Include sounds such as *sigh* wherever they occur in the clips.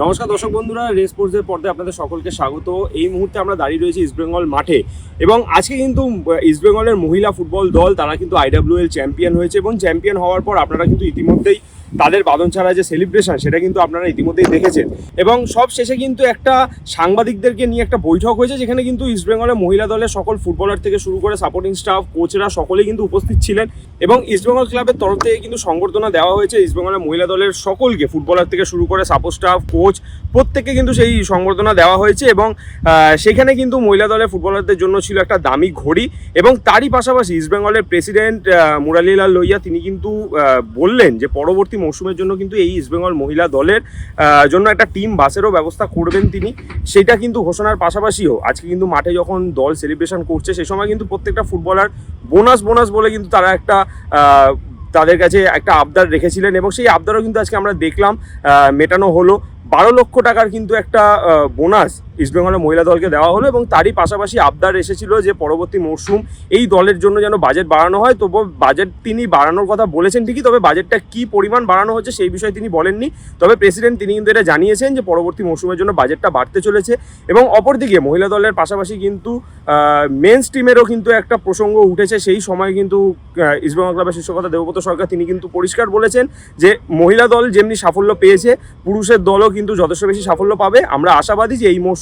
নমস্কার দর্শক বন্ধুরা, রেস স্পোর্টসের পর্দায় আপনাদের সকলকে স্বাগত। এই মুহূর্তে আমরা দাঁড়িয়ে রয়েছি ইস্টবেঙ্গল মাঠে এবং আজকে কিন্তু ইস্টবেঙ্গলের মহিলা ফুটবল দল, তারা কিন্তু আইডাব্লিউএল চ্যাম্পিয়ন হয়েছে এবং চ্যাম্পিয়ন হওয়ার পর আপনারা কিন্তু ইতিমধ্যেই তাদের বাদন ছাড়া যে সেলিব্রেশন সেটা কিন্তু আপনারা ইতিমধ্যেই দেখেছেন। এবং সব শেষে কিন্তু একটা সাংবাদিকদেরকে নিয়ে একটা বৈঠক হয়েছে, যেখানে কিন্তু ইস্টবেঙ্গলের মহিলা দলের সকল ফুটবলার থেকে শুরু করে সাপোর্টিং স্টাফ কোচরা সকলেই কিন্তু উপস্থিত ছিলেন। এবং ইস্টবেঙ্গল ক্লাবের তরফ থেকে কিন্তু সংবর্ধনা দেওয়া হয়েছে ইস্টবেঙ্গলের মহিলা দলের সকলকে ফুটবলার থেকে শুরু করে সাপোর্ট স্টাফ কোচ প্রত্যেককে কিন্তু সেই সংবর্ধনা দেওয়া হয়েছে। এবং সেখানে কিন্তু মহিলা দলের ফুটবলারদের জন্য ছিল একটা দামি ঘড়ি। এবং তারই পাশাপাশি ইস্টবেঙ্গলের প্রেসিডেন্ট মুরালিলাল লইয়া তিনি কিন্তু বললেন যে পরবর্তী মৌসুমের জন্য কিন্তু এই ইস্টবেঙ্গল মহিলা দলের জন্য একটা টিম বাসেরও ব্যবস্থা করবেন তিনি। সেটা কিন্তু ঘোষণার পাশাপাশিও আজকে কিন্তু মাঠে যখন দল সেলিব্রেশন করছে সেই সময় কিন্তু প্রত্যেকটা ফুটবলার বোনাস বোনাস বলে কিন্তু তারা একটা তাদের কাছে একটা আবদার রেখেছিলেন এবং সেই আবদারও কিন্তু আজকে আমরা দেখলাম মেটানো হলো। বারো লক্ষ টাকার কিন্তু একটা বোনাস ইস্টবেঙ্গলের মহিলা দলকে দেওয়া হলো এবং তারই পাশাপাশি আবদার এসেছিল যে পরবর্তী মরশুম এই দলের জন্য যেন বাজেট বাড়ানো হয়। তবু বাজেট তিনি বাড়ানোর কথা বলেছেন ঠিকই, তবে বাজেটটা কি পরিমাণ বাড়ানো হচ্ছে সেই বিষয়ে তিনি বলেননি। তবে প্রেসিডেন্ট তিনি কিন্তু এটা জানিয়েছেন যে পরবর্তী মরশুমের জন্য বাজেটটা বাড়তে চলেছে এবং অপরদিকে মহিলা দলের পাশাপাশি কিন্তু মেন্স টিমেরও কিন্তু একটা প্রসঙ্গ উঠেছে। সেই সময় কিন্তু ইস্টবেঙ্গল ক্লাবের শীর্ষকতা দেবব্রত সরকার তিনি কিন্তু পরিষ্কার বলেছেন যে মহিলা দল যেমনি সাফল্য পেয়েছে, পুরুষের দলও কিন্তু যথেষ্ট বেশি সাফল্য পাবে। আমরা আশাবাদী যে এই মরশুম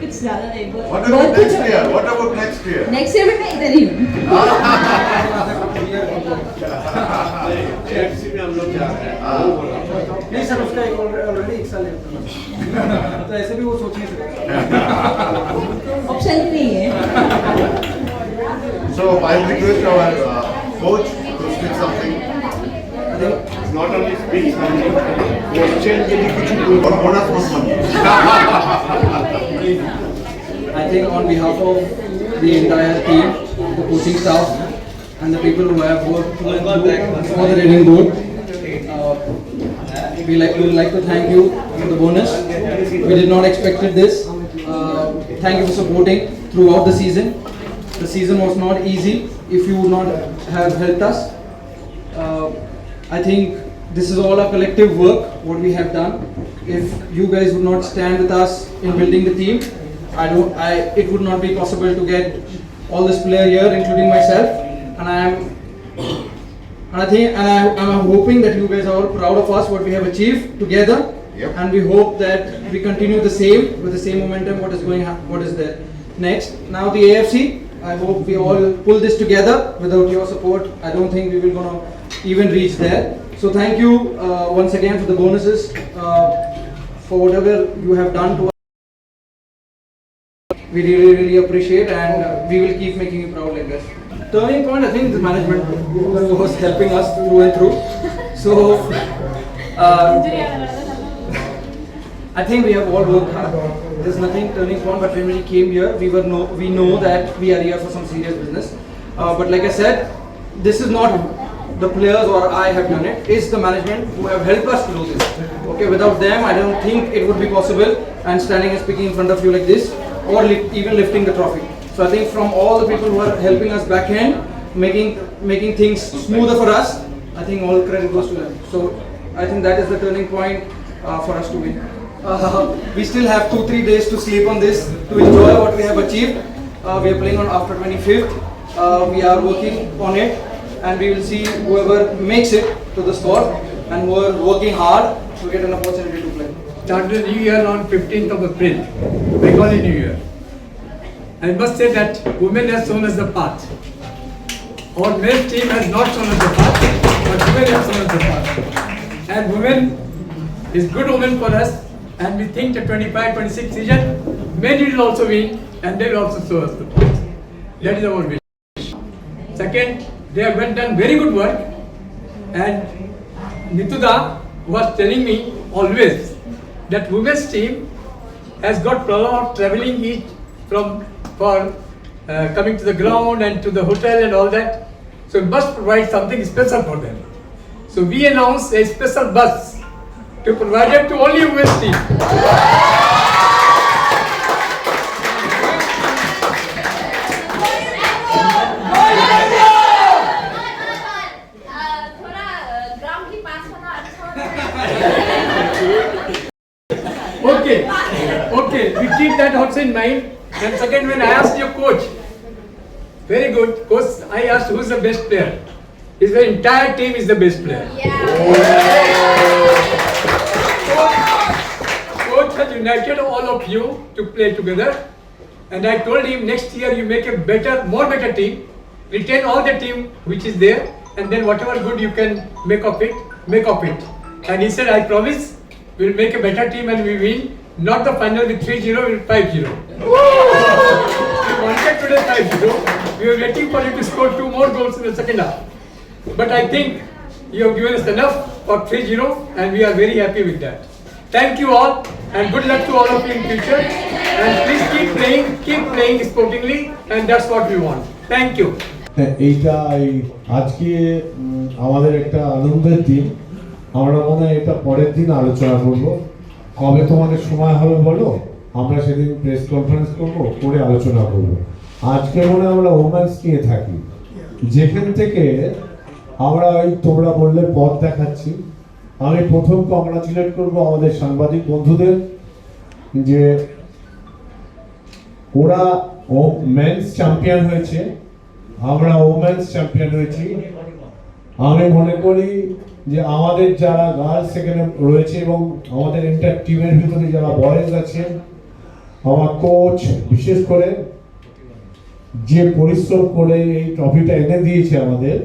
कुछ ज़्यादा नहीं बहुत What बहुत about कुछ next year? What about next year? Next year में मैं इधर ही हूँ नहीं सर उसका एक ऑलरेडी एक साल है तो ऐसे भी वो सोच नहीं सकते ऑप्शन ही नहीं है So I request our uh, coach to speak something. not only speak something, *laughs* question যদি কিছু Or bonus was money. I think on behalf of the entire team, the coaching staff, and the people who have worked through and through for the training board, uh, we like we would like to thank you for the bonus. We did not expected this. Uh, thank you for supporting throughout the season. The season was not easy if you would not have helped us. Uh, I think this is all a collective work, what we have done. If you guys would not stand with us in building the team, I don't, I, it would not be possible to get all this player here, including myself. And I am, and I think, and I, I'm hoping that you guys are all proud of us, what we have achieved together. Yep. And we hope that we continue the same, with the same momentum, what is going, ha- what is there. Next, now the AFC, I hope we all pull this together. Without your support, I don't think we will gonna even reach there. So thank you uh, once again for the bonuses, uh, for whatever you have done to us. We really, really appreciate and uh, we will keep making you proud like this. Turning point, I think the management was helping us through and through. So, uh, I think we have all worked hard. There's nothing turning point, but when we came here, we were know we know that we are here for some serious business. Uh, but like I said, this is not the players or I have done it. It's the management who have helped us to do this. Okay, without them, I don't think it would be possible. And standing and speaking in front of you like this, or li- even lifting the trophy. So I think from all the people who are helping us backhand, making making things smoother for us, I think all credit goes to them. So I think that is the turning point uh, for us to win. Uh, *laughs* we still have two, three days to sleep on this, to enjoy what we have achieved. Uh, we are playing on after 25th. Uh, we are working on it and we will see whoever makes it to the spot and who are working hard to get an opportunity to play. started the new year on 15th of April, Bengali New Year. I must say that women has shown us the path. Our men's team has not shown us the path, but women have shown us the path. And women is good women for us, and we think the 25-26 season, men will also win, and they will also show us the path. That is our wish. Second, they have done very good work, and Nituda was telling me always that women's team has got problem of traveling each from for uh, coming to the ground and to the hotel and all that. So we must provide something special for them. So we announced a special bus to provide it to only women's team. Okay, okay, we keep that also in mind. And second, when I asked your coach, very good, coach, I asked who's the best player. The entire team is the best player. Yeah. Coach has united all of you to play together. And I told him next year you make a better, more better team, retain all the team which is there, and then whatever good you can make of it, make of it. And he said, I promise, we'll make a better team and we win, not the final with 3-0, with 5-0. we wanted today 5-0. We were waiting for you to score two more goals in the second half. But I think you have given us enough for 3-0 and we are very happy with that. Thank you all and good luck to all of you in future. And please keep playing, keep playing sportingly and that's what we want. Thank you. হ্যাঁ, এইটা এই আজকে উম, আমাদের একটা আনন্দের দিন আমরা মনে হয় এটা পরের দিন আলোচনা করব কবে তোমাদের সময় হবে বলো? আমরা সেদিন প্রেস কনফারেন্স করব, করে আলোচনা করব। আজকে মনে আমরা ওমেন্স নিয়ে থাকি। যেখান থেকে আমরা ওই তোমরা বললে পথ দেখাচ্ছি। আমি প্রথম কংগ্রাচুলেট করব আমাদের সাংবাদিক বন্ধুদের যে ওরা ও মেন্স চ্যাম্পিয়ন হয়েছে। আমরা ওমেন্স চ্যাম্পিয়ন হয়েছি। আমি মনে করি যে আমাদের যারা গার্লস সেখানে রয়েছে এবং আমাদের এন্টার টিমের ভিতরে যারা বয়েজ আছে, আমার কোচ বিশেষ করে যে পরিশ্রম করে এই ট্রফিটা এনে দিয়েছে আমাদের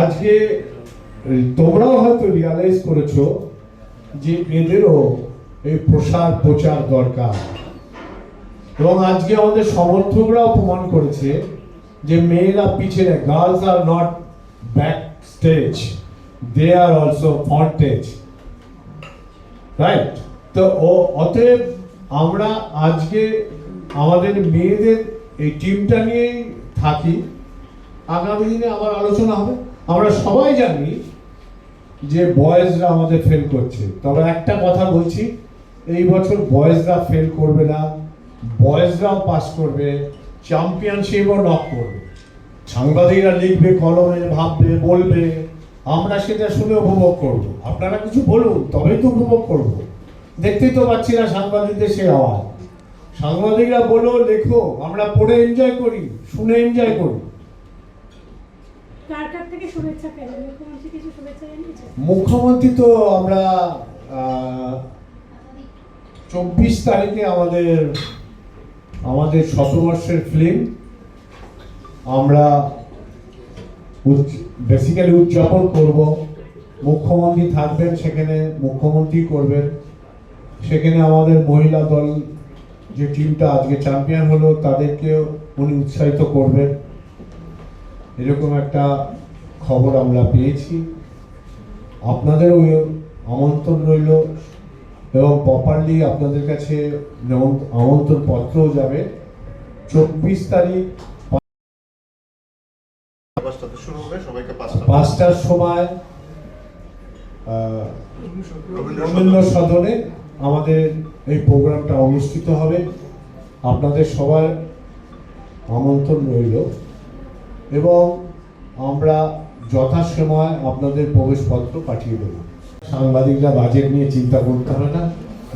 আজকে তোমরাও হয়তো রিয়ালাইজ করেছ যে এদেরও এই প্রসার প্রচার দরকার। এবং আজকে আমাদের সমর্থকরাও প্রমাণ করেছে যে মেয়েরা পিছনে girls are not back stage they are also front stage right তো ও, অতএব আমরা আজকে আমাদের মেয়েদের এই টিমটা নিয়েই থাকি। আগামী দিনে আবার আলোচনা হবে। আমরা সবাই জানি যে বয়েজরা আমাদের ফেল করছে। তবে একটা কথা বলছি, এই বছর বয়েজরা ফেল করবে না। বয়েজরাও পাস করবে চ্যাম্পিয়নশিপও নক করবে। সাংবাদিকরা লিখবে কলমে ভাববে বলবে আমরা সেটা শুনে উপভোগ করব। আপনারা কিছু বলুন তবেই তো উপভোগ করব। দেখতেই তো পাচ্ছি না সাংবাদিকদের সে আওয়াজ। সাংবাদিকরা বলো লেখো আমরা পড়ে এনজয় করি শুনে এনজয় করি। মুখ্যমন্ত্রী তো আমরা চব্বিশ তারিখে আমাদের আমাদের শতবর্ষের ফিল্ম আমরা বেসিক্যালি উদযাপন করব। মুখ্যমন্ত্রী থাকবেন সেখানে, মুখ্যমন্ত্রী করবেন। সেখানে আমাদের মহিলা দল যে টিমটা আজকে চ্যাম্পিয়ন হলো তাদেরকে উনি উৎসাহিত করবেন। এরকম একটা খবর আমরা পেয়েছি। আপনাদেরও আমন্ত্রণ রইল এবং প্রপারলি আপনাদের কাছে আমন্ত্রণ পত্রও যাবে। চব্বিশ তারিখ শুরু হবে, সবাইকে পাঁচটা পাঁচটার সময় রবীন্দ্র সদনে আমাদের এই প্রোগ্রামটা অনুষ্ঠিত হবে। আপনাদের সবার আমন্ত্রণ রইল। এবং আমরা যথাসময় আপনাদের প্রবেশপত্র পাঠিয়ে দেব। সাংবাদিকরা বাজেট নিয়ে চিন্তা করতে হবে না।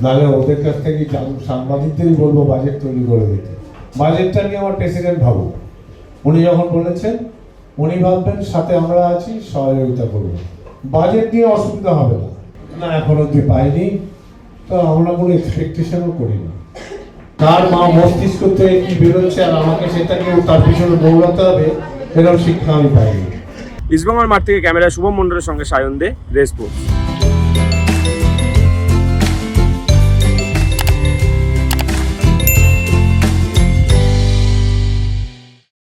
নাহলে ওদের কাছ থেকে সাংবাদিকদেরই বলব বাজেট তৈরি করে দিতে। বাজেটটা নিয়ে আমার প্রেসিডেন্ট ভাবুক। উনি যখন বলেছেন উনি ভাববেন, সাথে আমরা আছি, সহযোগিতা করব। বাজেট নিয়ে অসুবিধা হবে না। না, এখন অব্দি পাইনি। তো আমরা কোনো এক্সপেকটেশনও করি না তার মা মস্তিষ্ক থেকে কি বেরোচ্ছে আর আমাকে সেটাকে তার পিছনে দৌড়াতে হবে এরকম শিক্ষা আমি পাইনি। ইস্টবেঙ্গল মাঠ থেকে ক্যামেরা শুভম মন্ডলের সঙ্গে সায়ন দে রেসপোর্টস